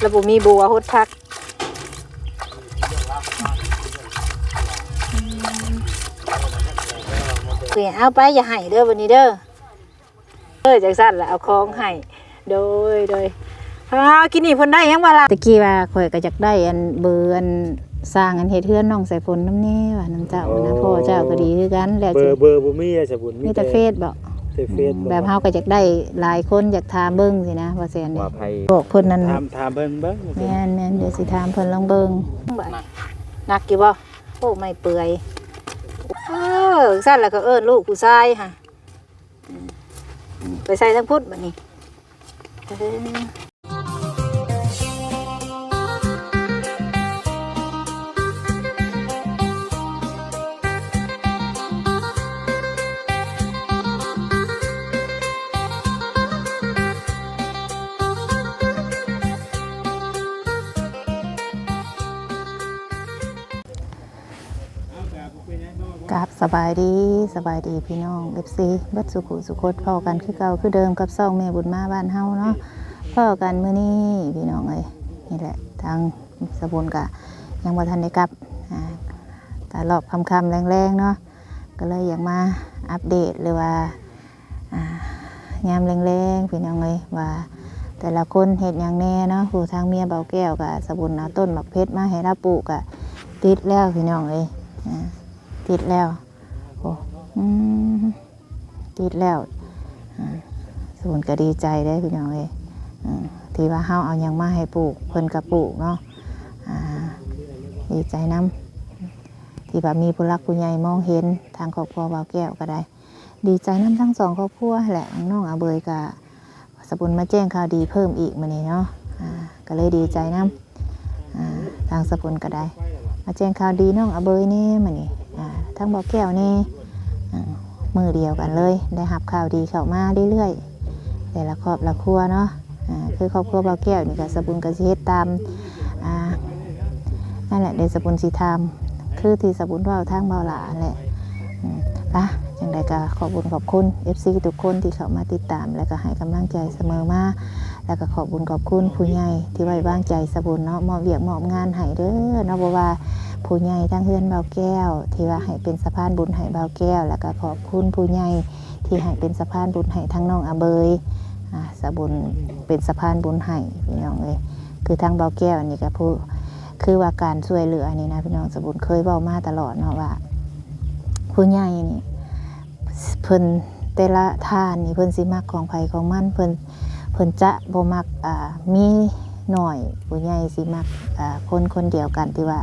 แล้วบ่มีบัวฮดพักเสียเอาไปอย่าให้เด้อวันนี้เด้อเออจังสั่นละเอาของให้โดยโดยอ้าวกินนี่เพิ่นได้ยังว่าล่ะตะกี้ว่าข่อยก็จักได้อันเบอร์อันสร้างอันเฮ็ดเฮือนน้องใส่ฝนน้ำแน่ว่าน้ำเจ้านะพ่อเจ้าก็ดีคือกันแล้วเบสิอร์เบอร์บ่มีอะสบุญมีแต่เฟซบ่ แต่เฟซแบบเฮาก็อยากได้หลายคนอยากถามเบิ่งสินะว่าแซ่นว่านี่ภัยบอกเพิ่นนั่นถามถามเพิ่นเบิ่งแม่นแม่นเดี๋ยวสิถามเพิ่นลองเบิ่งหนักอยู่บ่โอ้ไม่เปื่อยเออสั่นแล้วก็เอิ้นลูกผู้ชายค่ะอืมอืมไปใส่ทั้งพุทธบัดนี้ สบายดีสบายดีพี่น้อง FC เบัดสุขุสุขดพ่อกันคือเก่าคือเดิมกับซ่องแม่บุญมาบ้านเฮาเนาะพ่อกันมื้อนี้พี่น้องเอ้ยนี่แหละทางสบุนกะยังบ่ทันได้กลับอ่าแต่รอบคำๆแรงๆเนาะก็เลยอยากมาอัปเดตหรือว่าอ่ายามแรงๆพี่น้องเอ้ยว่าแต่ละคนเฮ็ดหยังแน่เนาะผู้ทางเมียเบาแก้วกับสบุญนเอาต้นหมักเพชรมาให้เราปลูกกะติดแล้วพี่น้องเอ้ยอ่าติดแล้ว โอ้ติดแล้วส่วนก็ดีใจได้พี่น้องเอ้ยอืมที่ว่าเฮาเอายังมาให้ปลูกเพิ่นก็ปลูกเนาะดีใจนํที่แบบมีผู้รักผู้ใหญ่มองเห็นทางครอบครัวบ่าวแก้วก็ได้ ดีใจนํทั้งสองครอบครัวแหละน้องอาเบยกับสบุญมาแจ้งข่าวดีเพิ่มอีกมื้อนี้เนาะก็เลยดีใจนํอ่าทางสบุญก็ได้ มาแจ้งข่าวดีน้องอาเบยนี่มานี่ ทั้งบอกแก้วนี่มือเดียวกันเลย ได้หับข่าวดีเข้ามาเรื่อยๆแต่ละครอบละครัวเนาะคือครอบครัวบอแก้วนี่ก็สบุญกสิเฮ็ดตามนั่นแหละเดสบุญสีทามคือที่สบุญว่าทางเบาหลาแหละอืมปะจังใดก็ขอบคุญขอบคุณ FC ทุกคนที่เข้ามาติดตาม และก็ให้กำลังใจเสมอมาแล้วก็ขอบคุญขอบคุณผู้ใหญ่ที่ไว้วางใจสบุญเนาะมอบเวียกมอบงานให้เด้อเนาะบ่ว่า ผู้ใหญ่ทั้งเฮือนเบาแก้ว ที่ว่าให้เป็นสะพานบุญให้เบาแก้ว แล้วก็ขอบคุณผู้ใหญ่ที่ให้เป็นสะพานบุญให้ทั้งน้องอาเบยอ่าสะบุญเป็นสะพานบุญให้พี่น้องเลยคือทางเบาแก้วนี่ก็ผู้คือว่าการช่วยเหลือนี่นะพี่น้องสะบุญเคยเว้ามาตลอดเนาะว่า ผู้ใหญ่นี่เพิ่นแต่ละทานนี่เพิ่นสิมักของไผของมันเพิ่นเพิ่นจะบ่มักอ่ามีหน่อยผู้ใหญ่สิมักอ่าคนคนเดียวกันที่ว่า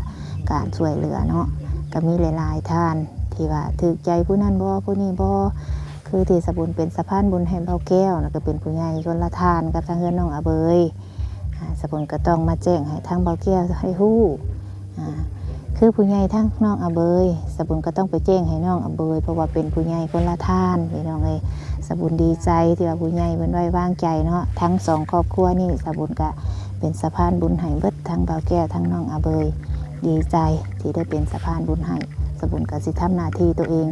การช่วยเหลือเนาะก็มีหลายๆท่านที่ว่าถือใจผู้นั้นบ่ผู้นี้บ่คือที่สบุญเป็นสะพานบุญให้เบาแก้วนะก็เป็นผู้ใหญ่คนละทานกับทางเฮือนน้องอาเบยอ่าสบุญก็ต้องมาแจ้งให้ทางเบาแก้วให้ฮู้คือผู้ใหญ่ทั้งน้องอาเบยสบุญก็ต้องไปแจ้งให้น้องอาเบย เพราะว่าเป็นผู้ใหญ่คนละทานพี่น้องเอ้ยสบุญดีใจที่ว่าผู้ใหญ่เพิ่นไว้วางใจเนาะทั้งสองครอบครัวนี่สบุญก็เป็นสะพานบุญให้เบิดทั้งเบาแก้วทั้งน้องอาเบย ดีใจที่ได้เป็นสะพานบุญให้สบุญกสิทำหน้าที่ตัวเอง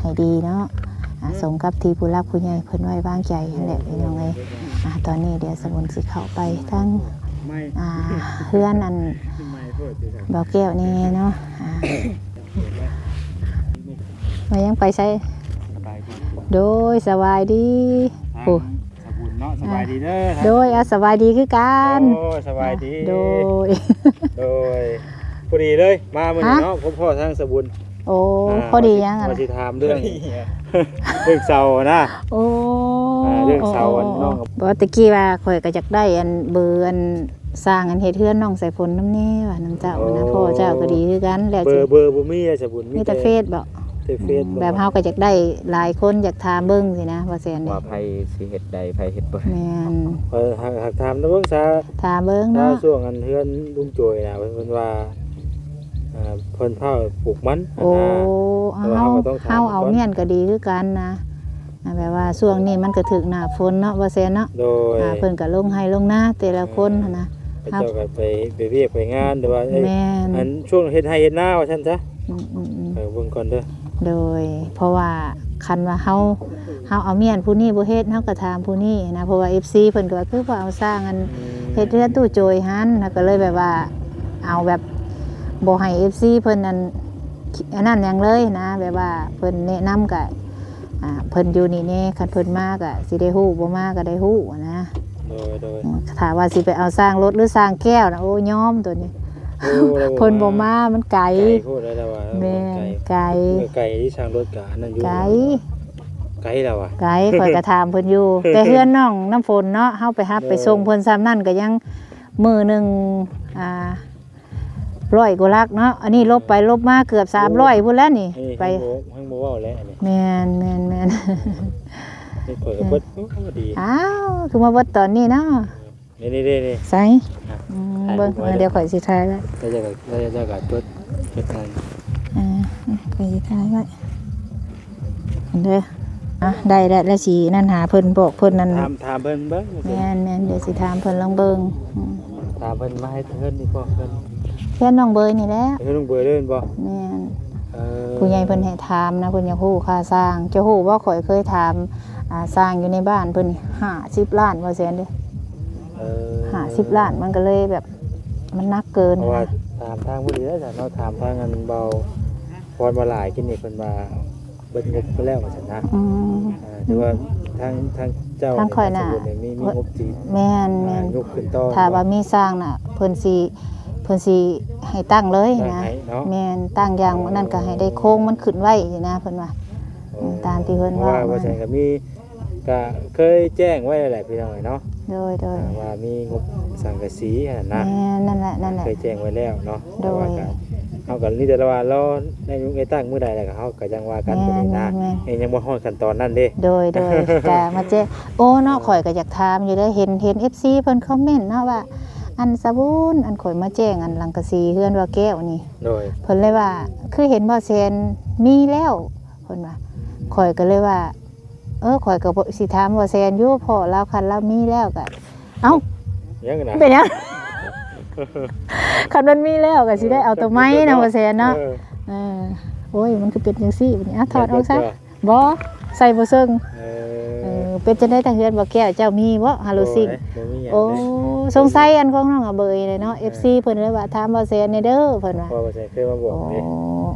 ให้ดีเนาะอ่าสมกับที่ผู้รักผู้ใหญ่เพิ่นไว้วางใจนั่นแหละพี่น้องเอ้ยอ่าตอนนี้เดี๋ยวสบุญสิเข้าไปทั้งไม่อ่าเพื่อนอันไม่เพิ่นสิครับเบาแก้วนี่เนาะอ่ามายังไปใช้สบายดีโดยสบายดีโอ้สบุญเนาะสบายดีเด้อโดยอะสบายดีคือกันโอ้สบายดี โดย โดย พอดีเลย มามื้อนี้เนาะพ่อพ่อทางสบุญโอ้พอดียังอะมาสิถามเรื่องเรื่องเสานะโอ้อ่าเรื่องเสาอันน้องกับบอกว่าตะกี้ว่าข่อยก็อยากได้อันเบอร์อันสร้างอันเฮ็ดเฮือนน้องใส่ฝนน้ำแน่ว่าน้ำเจ้านะพ่อเจ้าก็ดีคือกันแล้วเบอสิร์เบอร์บ่มีอะสบุญมีแต่เฟซบ่แต่เฟซแบบเฮาก็อยากได้หลายคนอยากถามเบิ่งสินะว่าแซ่นเด้ว่าภัยสิเฮ็ดใดภัยเฮ็ดบ่แม่นเออหากหากถามนะเบิ่งซะถามเบิ่งถ้าเนาะช่วงอันเฮือนลุงโจยนะเพิ่นว่า อ่าเพิ่นเผาปลูกมันโอ้นะ แต่ว่าเฮาเราก็ต้องถามเฮาเอาก่อน เมียนก็ดีคือกันนะอ่าแบบว่าช่วงนี้มันก็ถึกหน้าฝนเนาะว่าแซ่นเนาะโดยอ่าเพิ่นก็ลงให้ลงหน้าแต่ละคนหั้นนะไปเจ้าก็ไปไปเวียกไปงานหรือว่าเอ้ยแม่นอันช่วงเฮ็ดไร่เฮ็ดนาว่าซั่นซะอืมอืมอืมเออเบิ่งก่อนเด้อโดย เพราะว่าคันว่าเฮาเฮาเอาเมียนผู้นี้บ่เฮ็ดเฮาก็ถามผู้นี้นะเพราะว่า FC เพิ่นก็ว่าคือว่าเอาสร้างอัน อืมเฮ็ดเรือนตู้โจยหันแล้วก็เลยแบบว่าเอาแบบ บ่ให้ FC เพิ่นนั่นอันนั้นหยังเลยนะแบบว่าเพิ่นแนะนำก็อ่าเพิ่นอยู่นี่แน่คันเพิ่นมาก็สิได้ฮู้บ่มาก็ได้ฮู้นะโดยโดยอืมถ้าว่าสิไปเอาสร้างรถหรือสร้างแก้วนะโอ้ยอมตัวนี้โอ้ราเพิ่นบ่มามันไกลไก่พูดแล้วแต่ว่าแม่นไก่ไกลไก่ที่ช่างรถกะอันนั่นอยู่ไกลไก่แล้วอะไกลข่อยก็ถามเพิ่นอยู่ แต่เฮือนน้องน้ำฝนเนาะเฮาไปรับเออไปส่งเพิ่นซ้ำนั่นก็ยังมือหนึงอ่า ร้อยกว่าลักเนาะอันนี้ลบไปลบมาเกือบ300พุ่นแล้วนี่นี่ไปไปห้างโมว่าแล้วอันนี้แม่นแม่นแม่นนี่เปิดกับเปิดโอ้ดีอ้าวคือมาเบิดตอนนี้เนาะนี่นี่นี่นี่ใส่อืมเบิ่งเออเดี๋ยวข่อยสิถ่ายไว้เราจะกับเราจะกับจดจดอันอ่าข่อยสิถ่ายไว้อันเด้ออะได้แล้วแล้วสินั่นหาเพิ่นบอกเพิ่นนั่นถามถามเพิ่นเบิ้งแม่นแม่นเดี๋ยวสิถามเพิ่นลองเบิ่งอืมถามเพิ่นมาให้เพิ่นดีกว่าเพิ่นเพื่อนน้องเบยนี่แหละเพิ่นต้องเบื่อเล่นบ่แม่นเออผู้ใหญ่เพิ่นให้ถามนะเพิ่นอยากฮู้ค่าสร้างเจ้าฮู้ว่าข่อยเคยถามอ่าสร้างอยู่ในบ้านเพิ่น50ล้านว่าแซ่นเด้เออ50ล้านมันก็เลยแบบมันหนักเกินเพราะว่านะถามทางผู้ดีแล้วจ้ะเนาะถามทางอันเบาพรมาหลายกินนี่เพิ่นว่าเบิดงบไปแล้วว่าซั่นนะอืมอ่าแต่ว่าทางทางเจ้าทางข่อยน่ะสมุทรเยมีมีงบจีแม่นแม่นยกขึ้นต่อถ้าว่ามีสร้างน่ะเพิ่นสิ เพิ่นสิให้ตั้งเลยตั้งนะให้เนาะแม่นตั้งอย่างนั้นก็ให้ได้โค้งมันขึ้นไว้สินะเพิ่นว่าอืมตามที่เพิ่นพระว่าว่าว่าใช่ก็มีก็เคยแจ้งไว้หลายๆพี่น้องเนาะโดยโดยอ่าว่ามีงบสังกะสีหั่นนะแม่นนั่นแหละนั่นแหละเคยแจ้งไว้แล้วเนาะโดยแต่ว่าก็เฮาก็นี่แต่ละว่าเราในยุคไอ้ตั้งมื้อใดแล้วก็เฮาก็ยังว่ากันตัวนี้นะแม่นเองยังบ่ฮอดขั้นตอนนั้นเด้โดยโดยกะมาเจโอ้เนาะข่อยก็อยากถามอยู่ได้อเห็นเห็น FC เพิ่นคอมเมนต์เนาะว่า อันสะบุนอันข่อยมาแจ้งอันหลังกะสีเฮือนว่าแก้วนี่โดยเพิ่นเลยว่า คือเห็นบ่แซนมีแล้วเพิ่นว่าข่อยก็เลยว่า เออข่อยก็บ่สิถามบ่แซนอยู่พอแล้วคันเรามีแล้วก็เอ้ายังนะเป็นหยังคันมันมีแล้วก็สิได้เอาตัวไม้นะบ่แซนเนาะออเออโอ้ยมันคือเป็นจังซี่บัดนี้อะถอดออกซะเดี๋ยวบ่ใส่บ่เซิงเอเอออ เป็นจังได๋ทางเฮือนบ่แก้วเจ้ามีบ่ฮาโลซิงบ่มีหยังโอ้เด้สงสัยอันของน้องอะเบยเลยเนาะ FC เพิ่นเลยว่าถามบ่แซนในเด้อเพิ่นว่าพอบ่ใช่เคยมาบอกโอ้เด้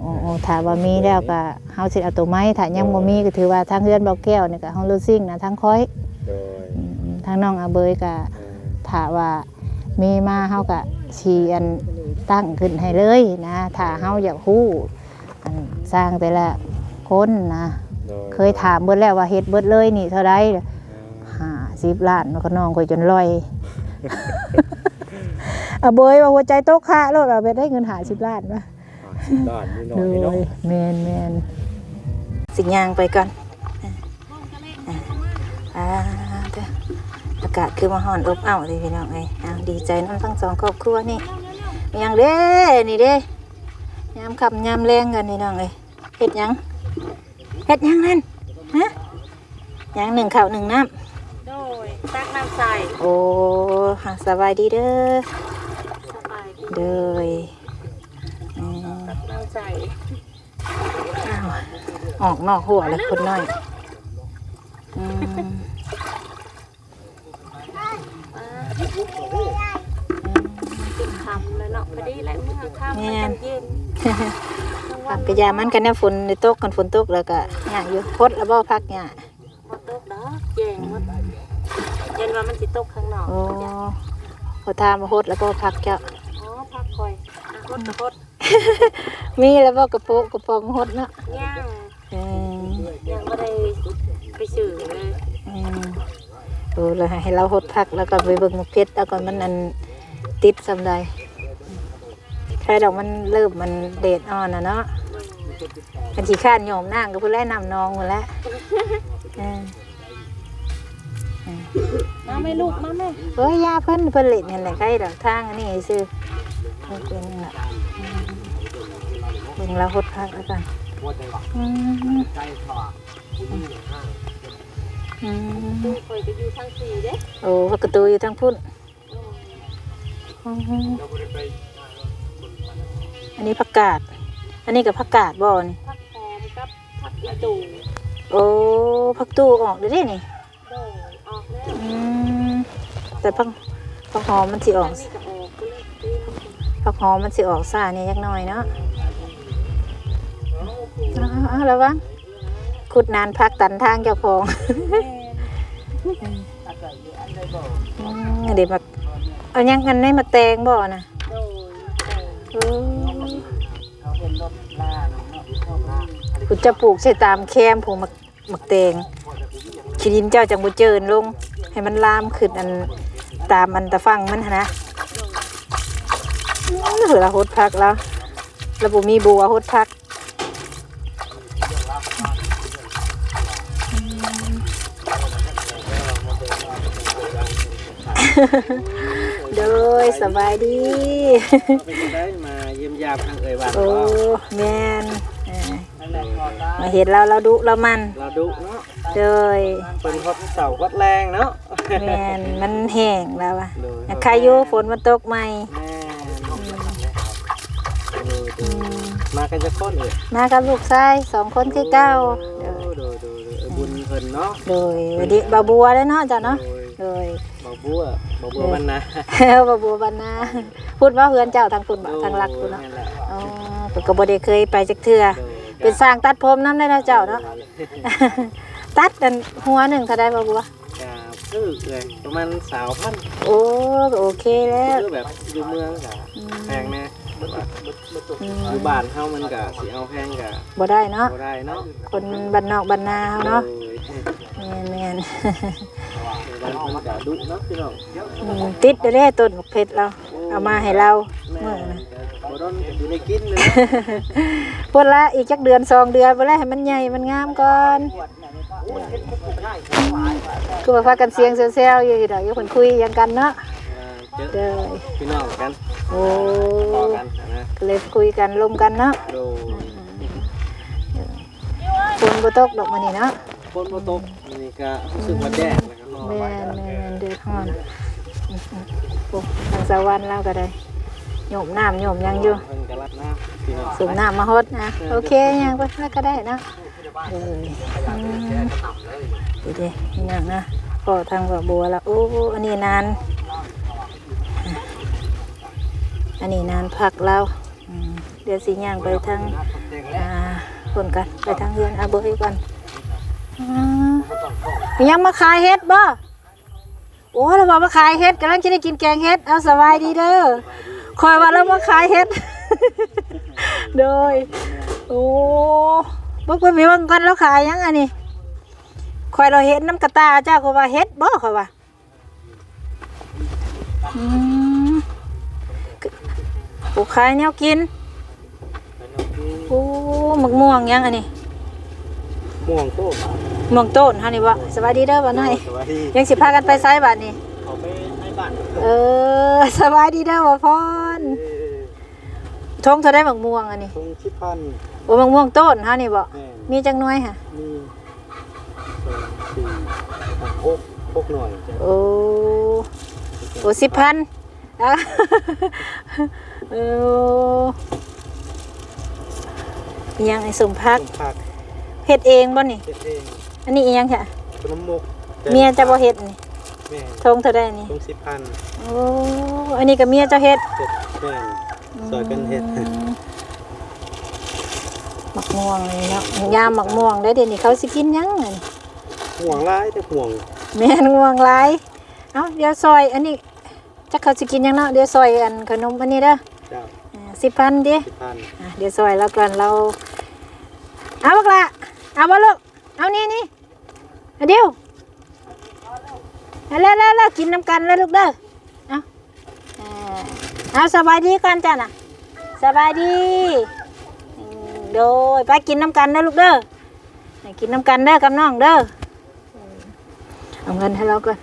โอ้โอ้ถ้าว่ามีแล้วก็เฮาสิเอาตัวไม้ถ้ายังบ่มีก็ถือว่าทางเฮือนบ่แก้วนี่ก็เฮาโลซิงนะทางค้อยโดยอืมทางน้องอะเบยก็เออถ้าว่ามีมาเฮาก็สิอันตั้งขึ้นให้เลยนะ ถ้าเฮาอยากฮู้อันสร้างแต่ละคนนะโดย เคยถามเบิดแล้วว่าเฮ็ดเบิดเลยนี่เท่าใดห้าสิบล้านก็น้องข่อยจนลอยอะเบยว่าหัวใจตกค่ะแล้วเราไปได้เงินหาสิบล้านป่ะด้านนี้หน่โดอยเนาะยแมนแมนสิยางไปก่อนอ่าเด้ออากาศคือมาห่อนอบอ้าวเลยพี่น้องเอ้ยอ้าวดีใจน้ำทั้งสองครอบครัวนี่มีหยังเด้นี่เด้ยามขับยามแรงกันนี่น้องเอ้ยเฮ็ดหยัง เฮ็ดหยังนั่นฮะหยังหนึ่งข้าวหนึ่งน้ำโดยตักน้ำใส่โอ้หาสบายดีเด้อสบายดีเด้ออืมน้ำใส่อ้าวออกนอกหัวเลยคนน้อยอืม กินคำเลยเนาะพอดีแหละเมื่อคำมันจังเย็น พักกระยามันกันเนี่ยฝนในตกกันฝนตกแล้วก็หยาอยู่พดแล้วบ่พักหยาหมดตกดอกแจงหมดเย็นว่ามันสิตกข้างนอกโอ้พอทามมาพดแล้วบ่พักเจ้าอ๋อพักคอยอะพดกระพดมีแล้วบ่กระโปงกระปองพดเนาะย่างอืมยังไม่ได้ไปสื่อเลยอืมโอ้แล้วให้เราหดพักแล้วก็ไปเบิ่งมะเพชรแล้วก็มันอันติดสำใด ใครดอกมันเริ่มมันเดดอ่อนนะเนาะอันที่ข้านโยมนั่งก็เพื่อแล่นำน้องหมดแล้วเออมาแม่ลูกมาแม่เอ้ยยาเพิ่นเพิ่นเล่นนั่นแหละใครดอกทางอันนี้ซื้อเพิ่นเป็นนั่นล่ะอืมเบิ่งเราหดพักแล้วกันอืมอืมดูคอยจะอยู่ทางสี่เด้โอ้พักกระตูอยู่ทางพุ่นอืม อันนี้ผักกาด อันนี้กับผักกาดบ่นี่พักหอมกับพักอีตูโอ้ผักตู้ออกเด้อเด้นี่โดยออกแล้วอืมแต่พักผักหอมมันสิออก นี่ก็ออกก็เลยตีมันผักหอมมันสิออกซ่าเนี่ยยักหน่อยเนาะเอาเอาเอาระวังขุดนานพักตันทางเจ้าของอืมเดี๋ยวมาเอายังกันในมาแตงบ่นะโดยเออ กูจะปลูกใส่ตามแคมผูกมักมักแตงขีดินเจ้าจังบ่เจินลง ให้มันลามขึ้นอันตามอันตะฟังมันหั้นนะอื้อละหดพักแล้ว แล้วบ่มีบัวหดพัก โดยสบายดี เป็นได้มาเยี่ยมยามทางเอ่ยวันโอ้แมนเออมาเห็นเราเราดุเรามันเราดุเนาะโดยเป็นฮอดเสาฮอดแรงเนาะแมนมันแห้งแล้วอะโดยใครอยู่ฝนมันตกใหม่แม่โดยมากันจะค้นเลยมากับลูกชายสองคนคือเก้าโดยโดยโดยบุญเพิ่นเนาะโดยวันนี้บาบัวแล้วเนาะจ้ะเนาะโดยโดยบ่บัว บ่บัวมันนะบาบัวบานนาพูดว่าเฮือนเจ้าทางคุณบ่ทางรักคุณเนาะนั่นแหละอ๋อผมก็บ่ได้เคยไปจักเทื่อโดยเป็นสร้างตัดผมน้ำได้แล้วเจ้าเนาะตัดกันหัวหนึ่งเท่าได้บาบัวจะซื้อเลยประมาณสาวพันโอ้โอเคแล้วซื้อแบบอยู่เมืองกะแพงแน่อืมอยู่บ้านเฮามันกะสิเอาแพงกะบ่ได้เนาะบ่ได้เนาะคนบ้านนอกบ้านนาเฮาเนาะโดย แม่นบ้านเพิ่นกะดุเนาะพี่น้องๆอืมติดเด้อเด้ต้นมะเผ็ดเรา เอามาให้เราเมื่อนะ บ่โดนอยู่ในกินเลยพุ่นละอีกจักเดือนสองเดือนบ่แล้วให้มันใหญ่มันงามก่อนคือว่าพากันเสียงแซวๆอยู่ดอกอยู่เพิ่นคุยหยังกันเนาะเจอเด้อพี่น้องกันโอ้ต่อกันนะก็เลยคุยกันลมกันเนาะโดยฝนบ่ตกดอกมื้อนี้เนาะฝ นบ่ตกนี่ก็รู้สึกว่าแดดแล้วก็ร้อนแม่นแม่นเดือดร้อนโอ้ทางสวรรค์เราก็ได้โยมน้ำโยมยังอยู่เพิ่นก็รักน้ำพี่น้องสูบน้ำมาฮดนะโอเคยังไปแล้วก็ได้นะเอออืมดีดีอย่างนะก็ทางแบบบัวแล้วโอ้อันนี้นาน อันนี้นานพักเราอืมเดี๋ยวสิย่างไปทางอ่าคนกันไปทางเรือนอาเบยก่อน มียังมาขายเฮ็ดบ่โอ้เราบอกมาขายเฮ็ดกำลังจะได้กินแกงเฮ็ดเอาสบายดีเด้อคอยว่าเรามาขายเฮ็ดโดยโอ้บ่เพิ่นมีว่ากันแล้วขายยังอันนี้คอยเราเห็นน้ำกระตาเจ้าก็ว่าเฮ็ดบ่คอยว่าอืมผู้ขายแนวกินโอ้หมักม่วงยังอันนี้ ม่วงโตม่วงต้นเฮานี่บ่สวัสดีเด้อบ่น้อยสวัสดียังสิพากันไปไสบัดนี้เขาไปให้บ้านเออสบายดีเด้อบ่พรทงเธอได้หมักม่วงอันนี้ทงชิพันโอ้หมักม่วงต้นเฮานี่บ่แม่มีจังน้อยค่ะมีสองสี่ห้าหกหกหน่วยจ้ะโอ้โอ้สิบพันอะเอออิหยังไอ้สมพักต้นผัก เฮ็ดเองบ่นี่ เฮ็ดเองอันนี้อิหยังค่ะขนมมกเมียจะบ่เฮ็ดนี่แม่ทงเท่าได้นี่ทงสิบพันโอ้อันนี้ก็เมียเจ้าเฮ็ดเฮ็ดแม่ซอยกันเฮ็ดอืมหมักม่วงนี่เนาะยามหมักม่วงได้เดี๋ยวนี้เขาสิกินหยังอะนี่ห่วงร้ายแต่ห่วงแม่นง่วงหลายเอ้าเดี๋ยวซอย อันนี้จักเขาสิกินหยังเนาะเดี๋ยวซอยอันขนมอันนี้เด้อเจ้าสิบพันดิสิบพัน อะเดี๋ยวซอยแล้วกันเราเอาบักละ เอาบ่ลูก เอานี่นี่เอดี๋ยวแล้วแล้วแล้วกินน้ำกันแล้วลูกเด้อ เอาอ่าเอาสบายดีกันจ้ะน่ะสบายดี โดยไปกินน้ำกันเด้อลูกเด้อกินน้ำกันเด้อกับน้องเด้อ เอาเงินให้เราก่อน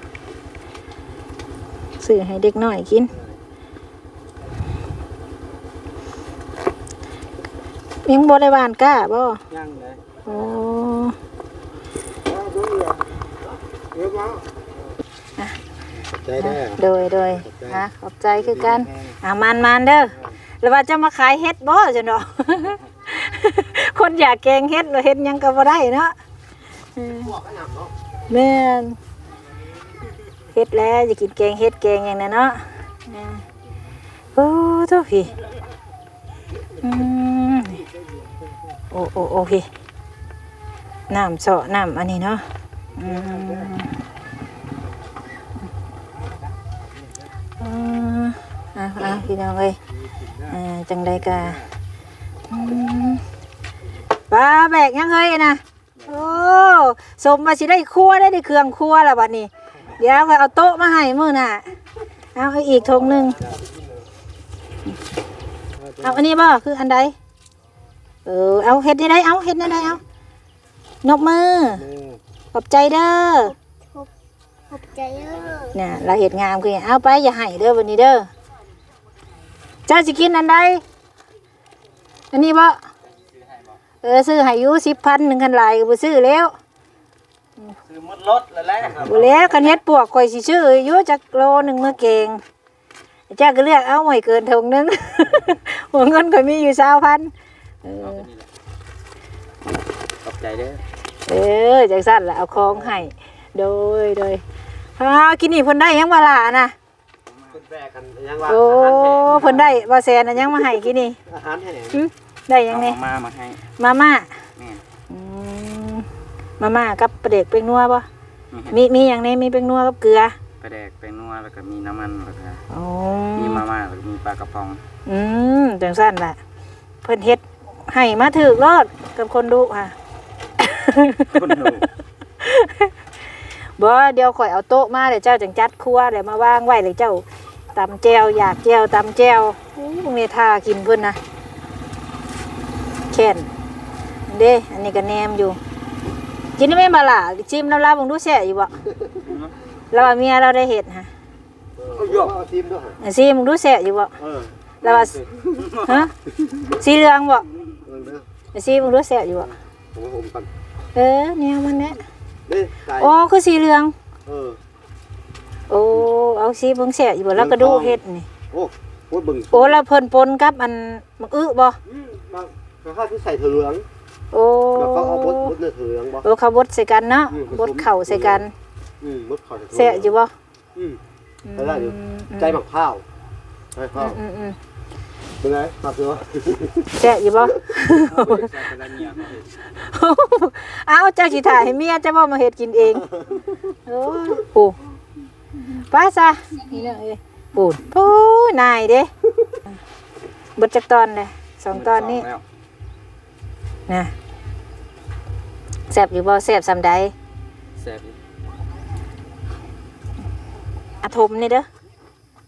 ซื้อให้เด็กน้อยกิน ยังบ่ได้บ้านกล้าบ่ย่างเลย โอ้ใจได้อโดยโดยฮะขอบใจคือกันอ่ามันมันเด้อแล้วว่าจะมาขายเฮ็ดบ่จังดอกคนอยากแกงเฮ็ดแล้วเฮ็ดหยังก็บ่ได้เนาะอืมแม่นเฮ็ดแล้วจะกินแกงเฮ็ดแกงอย่างนั้นเนาะอ่าโอ้โทษพี่อืมโอ้โอ้โอ้พี่ น้ำเสาะน้ำอันนี้เนาะอ่าอะอะพี่น้องเอ้ยอ่าจังใดกะปลาแบกยังเฮ้ยนะโอ้สมมาสิได้ครัวได้ได้เครื่องครัวแล้วบัดนี้ เดี๋ยวก็เอาโต๊ะมาให้มือน่ะเอาให้อีกธงหนึ่งเอาอันนี้บ่คืออันใดเออเอาเฮ็ดได้ได้เอาเฮ็ดได้ได้เอา นกมือขอบใจเด้อขอบใจเด้อเนี่ยเราเฮ็ดงามคือหยังเอาไปอย่าให้เด้อวันนี้เด้อเจ้าสิกินอันใดอันนี้บ่เออซื้อให้อยู่สิบพันหนึ่งคันหลายก็บ่ซื้อแล้วคือมดรถแล้วแหละบ่แล้วคันเฮ็ดปวกข่อยสิซื้ออยู่จักโลหนึ่งเมื่อเก่งเจ้าก็เลือกเอาไว้เกินทงหนึงหัวเงินข่อยมีอยู่20,000เออขอบใจเด้อ เออจังสั่นแหละเอาของให้โดยโดยพากินนี่เพิ่นได้หยังบ่ล่ะน่ะคุณแบกกันยังว่าโอ้เพิ่นได้บ่แซนอันยังมาให้กินนี่อาหารแห้งหึได้หยังเอานี่มามาให้มาม่าแม่อืมมาม่ากับปลาเด็กเป็นนัวบ่นี่มีมีหยังนี่มีเป็นนัวกับเกลือปลาแดกไปนัวแล้วก็มีน้ำมันแล้วก็อ๋อมีมาม่าแล้วก็มีปลากระป๋อง อืมจังสั่นแหละเพิ่นเฮ็ดให้มาถูกรอดกับคนดูค่ะ คนดูบ่เดี๋ยวข่อยเอาโต๊ะมาเดี๋ยวเจ้าจังจัดครัวเดี๋ยวมาวางไว้เลยเจ้าตำแจวอยากแจวตำแจวอู้พวกนี้ท่ากินเพิ่นนะแค่นเด้อันนี้ก็แนมอยู่ กินได้ไหมมาล่ะชิมน้ำลาบงดูแซ่อยู่บ่แล้วว่าเมียเราได้เห็ดฮะเอาหยอกเอาทีมด้วยอันซีมึงดูแซ่อยู่บ่เออแล้วว่าฮะสีเหลืองบ่เออเด้ออันซีมึงดูแซ่อยู่บ่ผมว่าผมกัน เออแนวมันแหละเด้ไก่โอ้คือสีเหลือง เออโอ้เอาสีเบิ่งแซ่อยู่บ่แล้วก็ดูเฮ็ดนี่ โอ้โหเบิ่งโอ้แล้วเพิ่นปนกับอันมักอึบ่อืมบางบางข้าวที่ใส่ถั่วเหลืองโอ้แล้วเขาเอาบดบดเนื้อถั่วเหลืองบ่ โอ้เขาบดใส่กันเนาะอืมผสม บดเข่าใส่กันอืมบดข้าวแซ่อยู่บ่อืมไปได้อยู่ ใจหมักข้าวใจข้าวอืมอืม เป็นไงมาเสือแซ่อยู่บ่ใส่ไปแล้วเนี่ยเอาเจ้าสิถ่ายให้เมียเจ้าบ่มาเฮ็ดกินเองโอ้โหไป้าซะนี่เนาะเอ้ยปูนปูนายเด้เบิดจักตอนเลยสองตอนนี้แล้วนะแซ่บอยู่บ่แซ่บซำใดแซ่บอยู่อาทมนี่เด้อ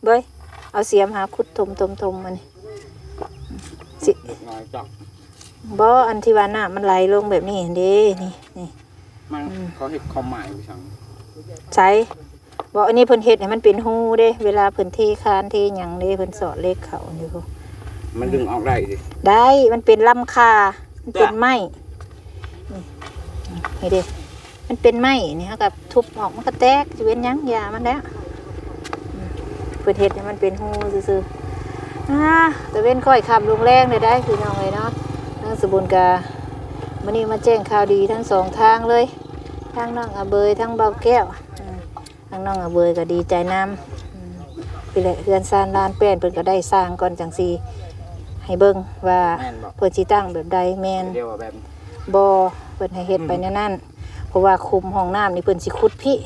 เบ้ยเอาเสียมหาขุดทมทมทมมันนี่ สิน้อยจักบ่อันที่ว่าน้ำมันไหลลงแบบนี้เด้นี่นี่มันเขาเห็นความหมายอยู่ชังใช้บ่อันนี้เพิ่นเฮ็ดให้มันเป็นหูเด้เวลาเพิ่นเทคานเทหยังเด้เพิ่นสอดเลขเขานี่พวกมันดึงออกได้สิได้มันเป็นลำคามันเป็นไม้นี่นี่เด้มันเป็นไม้นี่ฮะกับทุบออกมันก็แตกจะเป็นหยังยามันแล้วอืมเพิ่นเฮ็ดให้มันเป็นหูซื่อๆ อ่าแต่เว้นค่อยคำลงแรงเลยได้พี่น้องเลยเนาะทั้งสบุญกามื้อนี้มาแจ้งข่าวดีทั้งสองทางเลย ทั้งน้องอาเบยทั้งเบาแก้วอ่าทั้งน้องอาเบยก็ดีใจนำพี่แหละเฮือนซานลานแป้นเพิ่นก็ได้สร้างก่อนจังซีให้เบิ่งว่าแม่นบอกเพิ่นสิตั้งแบบใดแม่นเดียวว่าแบบบ่เพิ่นให้เฮ็ดไปแนวนั่นเพราะว่าคุมห้องน้ำนี่เพิ่นสิขุดพี่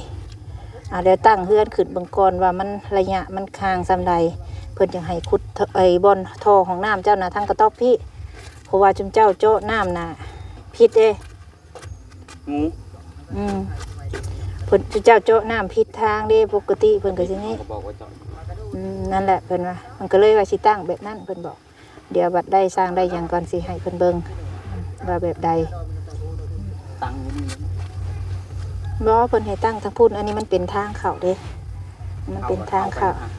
อ่าแล้วตั้งเฮือนขึ้นเบิ่งก่อนว่ามันระยะมันคางซำใดเพิ่นจังให้ขุดไอ้บ่อนท่อของน้ำเจ้าน่ะทั้งกระต๊อบพี่เพราะว่าจุมเจ้าโจ้น้ำน่ะพิษเด้งูอืมเพิ่นจุมเจ้าโจ้น้ำพิษทางเด้ปกติเพิ่นก็สินี่เขาบอกว่าเจาะอืมนั่นแหละเพิ่นว่ามันก็เลยว่าสิตั้งแบบนั้นเพิ่นบอก เดี๋ยวบัดได้สร้างได้หยังก่อนสิให้เพิ่นเบิ่งว่าแบบใดตังค์อยู่นี่บ่เพิ่นให้ตั้งทางพูดอันนี้มันเป็นทางเข้าเด้มันเป็นทางเข้าบ่มัน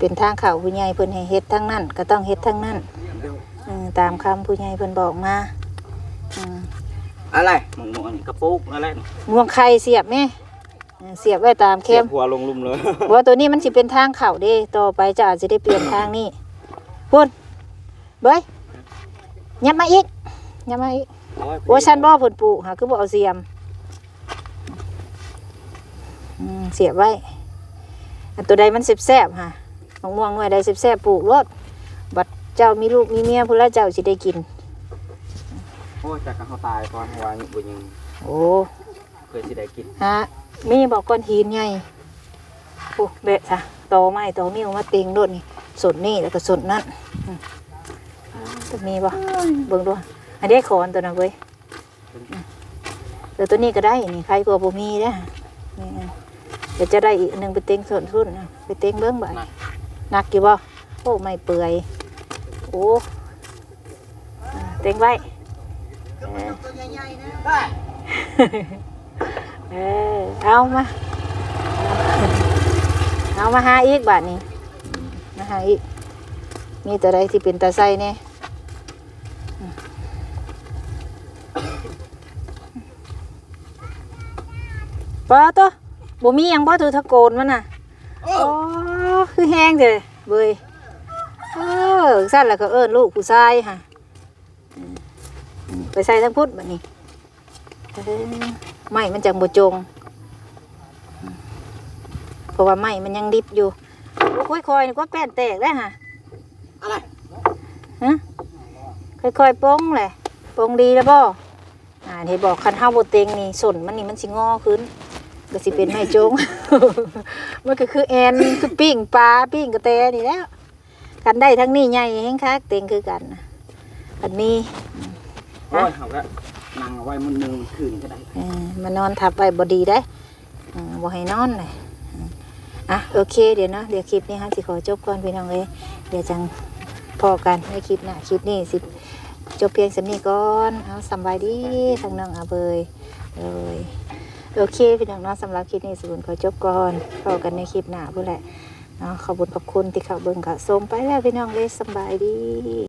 เป็นทางเข้าผู้ใหญ่เพิ่นให้เฮ็ดทางนั้น ก็ต้องเฮ็ดทางนั้นอืมตามคำผู้ใหญ่เพิ่นบอกมาอืมอะไรหมึงหมึงอันนี้กระปุกอะไรนี่งวงไข่เสียบแม่เออเสียบไว้ตามเข้มหัวลงลุ่มเลยบ่ตัวนี้มันสิเป็นทางเข้าเด้ ต่อไปจะอาจจะได้เปลี่ยนทางนี้พุ่นเบ้ยยับมาอีกยับมาอีกโอ้ฉันบ่เพิ่นปลูกหาคือบ่เอาเสียมอืมเสียบไว้อันตัวใดมันสิบแซบๆฮะ มะม่วงหน่วยใดสิบแซบปลูกรถบัดเจ้ามีลูกมีเมียพุ่นละเจ้าสิได้กิน โอ้ยจากกันเขาตายก่อนวางบุญยังโอ้เคยสิได้กินฮะมีบอกก้อนหินไงโอ้เบะซะตอไม้ตอนิ้วมาติงโดดนี่สดนี่แล้วก็สดนั่นอืมจะมีบ่เบิ่งดูอันนี้ขอนตัวนั้นเว้ยอืมเดี๋ยวตัวนี้ก็ได้นี่ใครกลัวบ่มีเด้อนี่นะเดี๋ยวจะได้อีกอันหนึงไปเต็งส่วนรุ่นนะไปเต็งเบิ่งบ่ห นักอยู่บ่โอ้ไม่เปื่อยโอ้อ่าเต็งไว้เออเออเอามาเอามาหาอีกบาทนี้มาหาอีกมีแต่ใดที่เป็นตาไส้เนี่ยปลาตัวบ่มีหยังบ่ถือทะโกนมันน่ะโอ้ คือแห้งเด้อเบยเออสั่นแล้วก็เอิ้นลูกผู้ชายค่ะอืมอืมไปใส่ทั้งพุทธบัดนี้เออไม่มันจังบ่จง เพราะว่าไม้มันยังดิบอยู่โอ้ยคอยๆนี่ก็แป้นแตกได้วฮะอะไรฮะค่อยๆป้งแหละป้งดีแล้วบ่อ่าเห็นบอกคันเฮาบ่เต็งนี่ส่วนมันนี่มันสิงอขึ้น ก็สิเป็นไม้จง มันก็คือแอนคือปิ้งปลาปิ้งกระแตนี่แหล้วกันได้ทั้งนี้ใหญ่แฮงคักเต็งคือกันอันนี้โอ้ยเขาก็นั่งเอาไว้มันนึงมันคืนก็ได้เออมานอนทับไว้บ่ดีได้ออบ่ให้นอนเลยอะโอเคเดี๋ยวเนาะเดี๋ยวคลิปนี้ฮะสิขอจบก่อนพี่น้องเอ้ยเดี๋ยวจังพอกันในคลิปหน้าคลิปนี้สิจบเพียงสำนี้ก่อนเอาสำบายดีทางน้องอาเบยเลย โอเคพี่น้องเนาะสำหรับคลิปนี้สบุญขอจบก่อนพอกันในคลิปหน้าพุ่นแหละเนาะขอบคุณขอบคุณที่เข้าเบิ่งกะส้มไปแล้วพี่น้องเลยสบายดี